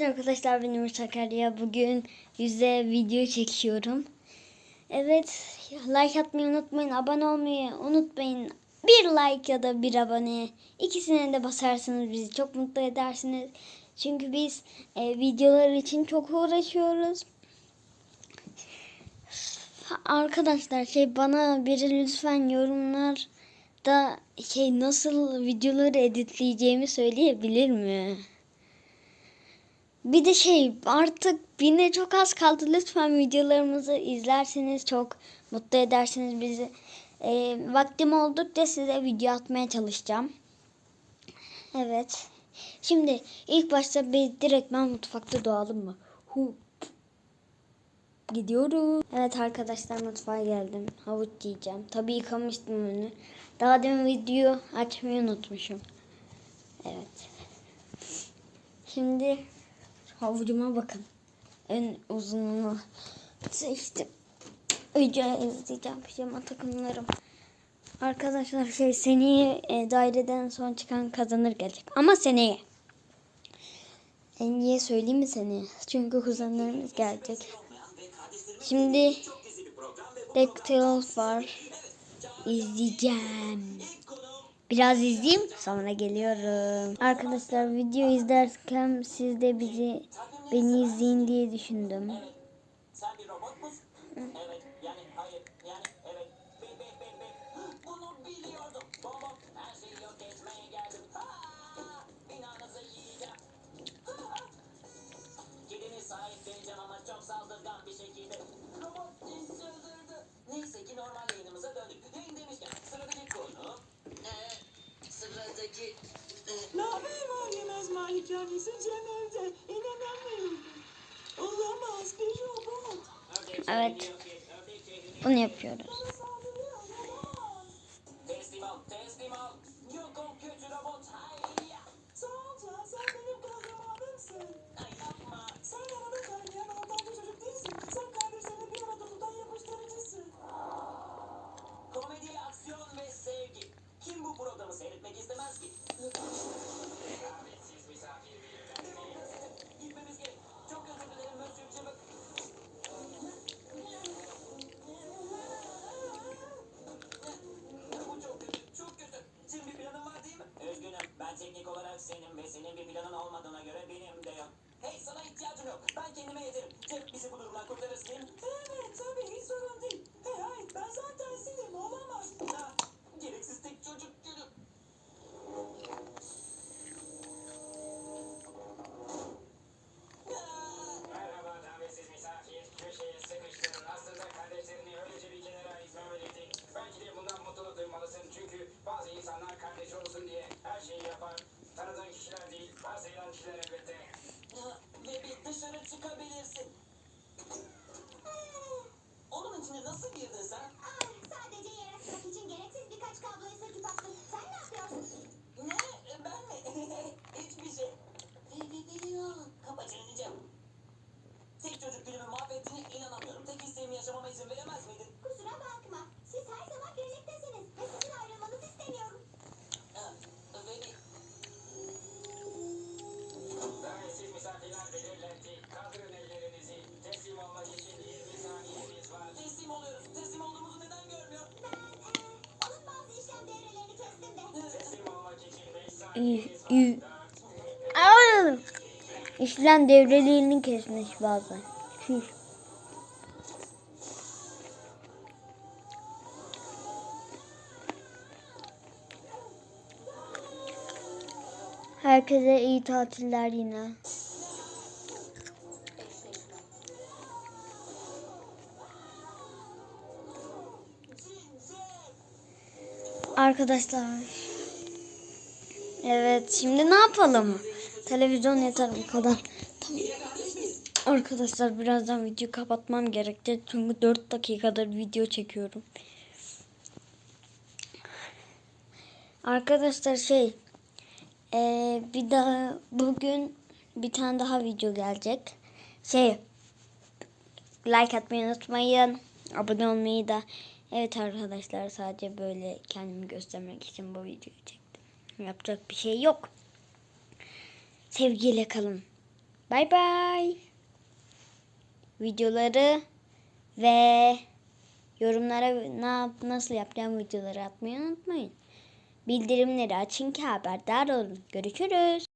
Evet arkadaşlar benim Sakarya. Bugün yüze video çekiyorum. Evet like atmayı unutmayın. Abone olmayı unutmayın. Bir like ya da bir abone. İkisine de basarsanız bizi çok mutlu edersiniz. Çünkü biz e, videolar için çok uğraşıyoruz. Arkadaşlar şey bana biri lütfen yorumlarda şey nasıl videoları editleyeceğimi söyleyebilir mi? Bir de şey artık bine çok az kaldı. Lütfen videolarımızı izlerseniz çok mutlu edersiniz bizi. Ee, vaktim oldukça size video atmaya çalışacağım. Evet. Şimdi ilk başta bir direkt ben mutfakta doğalım mı? Hu. Gidiyoruz. Evet arkadaşlar mutfağa geldim. Havuç yiyeceğim. Tabii yıkamıştım önü. Daha demin video açmayı unutmuşum. Evet. Şimdi havucuma bakın. En uzunluğunu seçtim. Önce izleyeceğim pijama takımlarım. Arkadaşlar şey seneye e, daireden son çıkan kazanır gelecek. Ama seneye. En niye söyleyeyim mi seneye? Çünkü kuzenlerimiz gelecek. Şimdi DuckTales var. İzleyeceğim. Biraz izleyeyim sonra geliyorum. Arkadaşlar video izlerken siz de bizi beni izleyin diye düşündüm. Sıradaki... e, Naber Mahallemez Malikanesi Cemal'de. İnanamıyorum. Olamaz bir robot. Evet. Bunu yapıyoruz. Teslim oluyoruz. Teslim olduğumuzu neden görmüyor? Ben eee, onun bazı işlem devrelerini kestim de. Teslim olmak için 5 Ü- saniyeniz var. ü- Dört, Aa! İşlem devrelerini kesmiş bazen. Tüh. Herkese iyi tatiller yine. Arkadaşlar. Evet şimdi ne yapalım? Televizyon yeter bu kadar. Tamam. Arkadaşlar birazdan video kapatmam gerekecek. Çünkü 4 dakikadır video çekiyorum. Arkadaşlar şey eee, bir daha bugün bir tane daha video gelecek. Şey like atmayı unutmayın. Abone olmayı da. Evet arkadaşlar sadece böyle kendimi göstermek için bu videoyu çektim. Yapacak bir şey yok. Sevgiyle kalın. Bay bay. Videoları ve yorumlara ne nasıl yapacağım videoları atmayı unutmayın. Bildirimleri açın ki haberdar olun. Görüşürüz.